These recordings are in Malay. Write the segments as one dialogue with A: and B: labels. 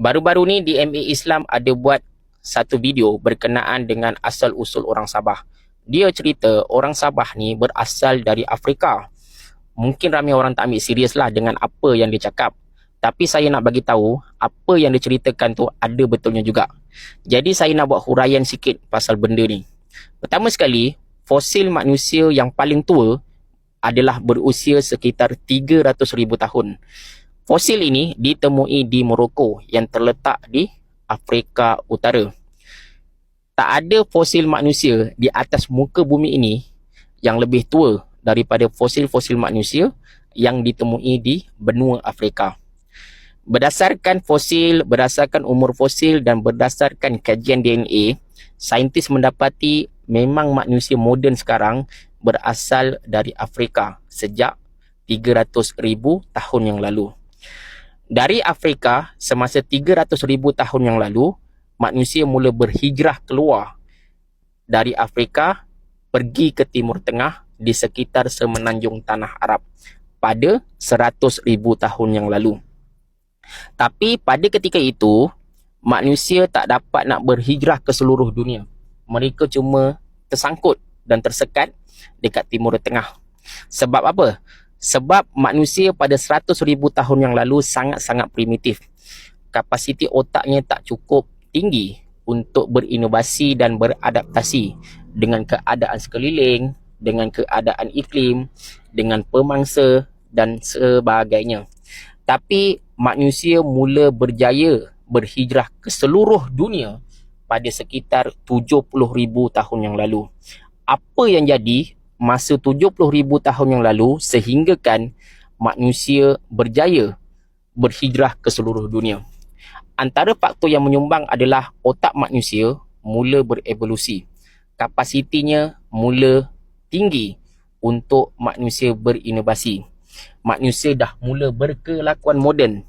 A: Baru-baru ni DMA Islam ada buat satu video berkenaan dengan asal-usul orang Sabah. Dia cerita orang Sabah ni berasal dari Afrika. Mungkin ramai orang tak ambil serius lah dengan apa yang dia cakap. Tapi saya nak bagi tahu apa yang dia ceritakan tu ada betulnya juga. Jadi saya nak buat huraian sikit pasal benda ni. Pertama sekali, fosil manusia yang paling tua adalah berusia sekitar 300,000 tahun. Fosil ini ditemui di Morocco yang terletak di Afrika Utara. Tak ada fosil manusia di atas muka bumi ini yang lebih tua daripada fosil-fosil manusia yang ditemui di benua Afrika. Berdasarkan fosil, berdasarkan umur fosil dan berdasarkan kajian DNA, saintis mendapati memang manusia moden sekarang berasal dari Afrika sejak 300,000 tahun yang lalu. Dari Afrika, semasa 300,000 tahun yang lalu, manusia mula berhijrah keluar dari Afrika pergi ke Timur Tengah di sekitar semenanjung Tanah Arab pada 100,000 tahun yang lalu. Tapi pada ketika itu, manusia tak dapat nak berhijrah ke seluruh dunia. Mereka cuma tersangkut dan tersekat dekat Timur Tengah. Sebab apa? Sebab manusia pada 100,000 tahun yang lalu sangat-sangat primitif. Kapasiti otaknya tak cukup tinggi untuk berinovasi dan beradaptasi dengan keadaan sekeliling, dengan keadaan iklim, dengan pemangsa dan sebagainya. Tapi manusia mula berjaya berhijrah ke seluruh dunia pada sekitar 70,000 tahun yang lalu. Apa yang jadi masa 70,000 tahun yang lalu sehinggakan manusia berjaya berhijrah ke seluruh dunia. Antara faktor yang menyumbang adalah otak manusia mula berevolusi. Kapasitinya mula tinggi untuk manusia berinovasi. Manusia dah mula berkelakuan moden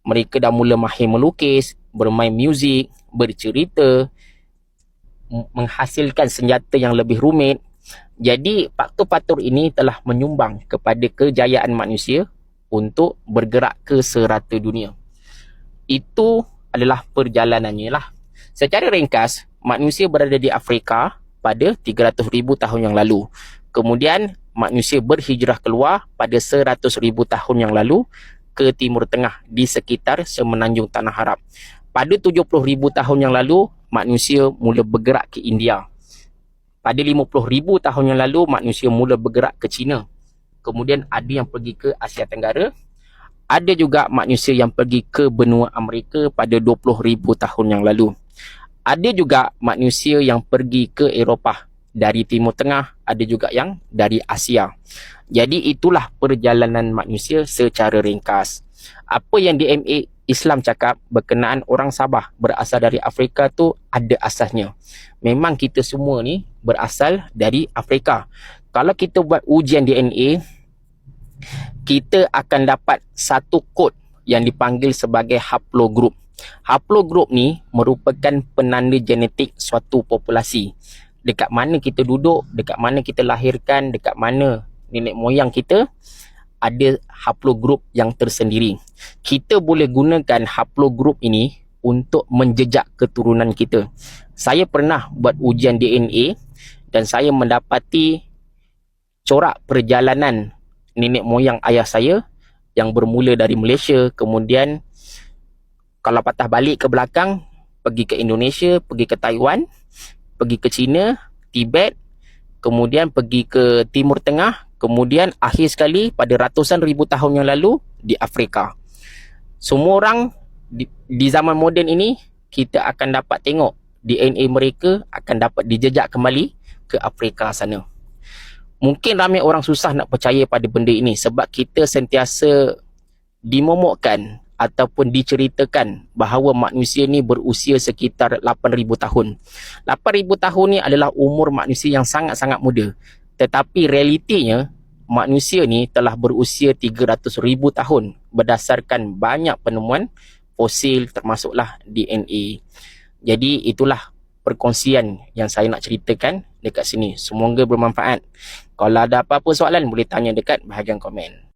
A: mereka dah mula mahir melukis, bermain muzik, bercerita, menghasilkan senjata yang lebih rumit. Jadi faktor-faktor ini telah menyumbang kepada kejayaan manusia untuk bergerak ke serata dunia. Itu adalah perjalanannya lah. Secara ringkas, manusia berada di Afrika pada 300,000 tahun yang lalu. Kemudian manusia berhijrah keluar pada 100,000 tahun yang lalu ke Timur Tengah di sekitar semenanjung Tanah Arab. Pada 70,000 tahun yang lalu, manusia mula bergerak ke India. Pada 50,000 tahun yang lalu, manusia mula bergerak ke China. Kemudian ada yang pergi ke Asia Tenggara. Ada juga manusia yang pergi ke benua Amerika pada 20,000 tahun yang lalu. Ada juga manusia yang pergi ke Eropah dari Timur Tengah, ada juga yang dari Asia. Jadi itulah perjalanan manusia secara ringkas. Apa yang DMA Islam cakap berkenaan orang Sabah berasal dari Afrika tu ada asasnya. Memang kita semua ni berasal dari Afrika. Kalau kita buat ujian DNA, kita akan dapat satu kod yang dipanggil sebagai haplogroup. Haplogroup ni merupakan penanda genetik suatu populasi. Dekat mana kita duduk, dekat mana kita lahirkan, dekat mana nenek moyang kita ada haplogroup yang tersendiri. Kita boleh gunakan haplogroup ini untuk menjejak keturunan kita. Saya pernah buat ujian DNA dan saya mendapati corak perjalanan nenek moyang ayah saya yang bermula dari Malaysia kemudian kalau patah balik ke belakang pergi ke Indonesia, pergi ke Taiwan, pergi ke China, Tibet, kemudian pergi ke Timur Tengah, Kemudian akhir sekali pada ratusan ribu tahun yang lalu di Afrika. Semua orang di, di zaman moden ini kita akan dapat tengok DNA mereka akan dapat dijejak kembali ke Afrika sana. Mungkin ramai orang susah nak percaya pada benda ini sebab kita sentiasa dimomokkan ataupun diceritakan bahawa manusia ni berusia sekitar 8000 tahun. 8000 tahun ni adalah umur manusia yang sangat-sangat muda. Tetapi realitinya manusia ni telah berusia 300 ribu tahun berdasarkan banyak penemuan fosil termasuklah DNA. Jadi itulah perkongsian yang saya nak ceritakan dekat sini. Semoga bermanfaat. Kalau ada apa-apa soalan boleh tanya dekat bahagian komen.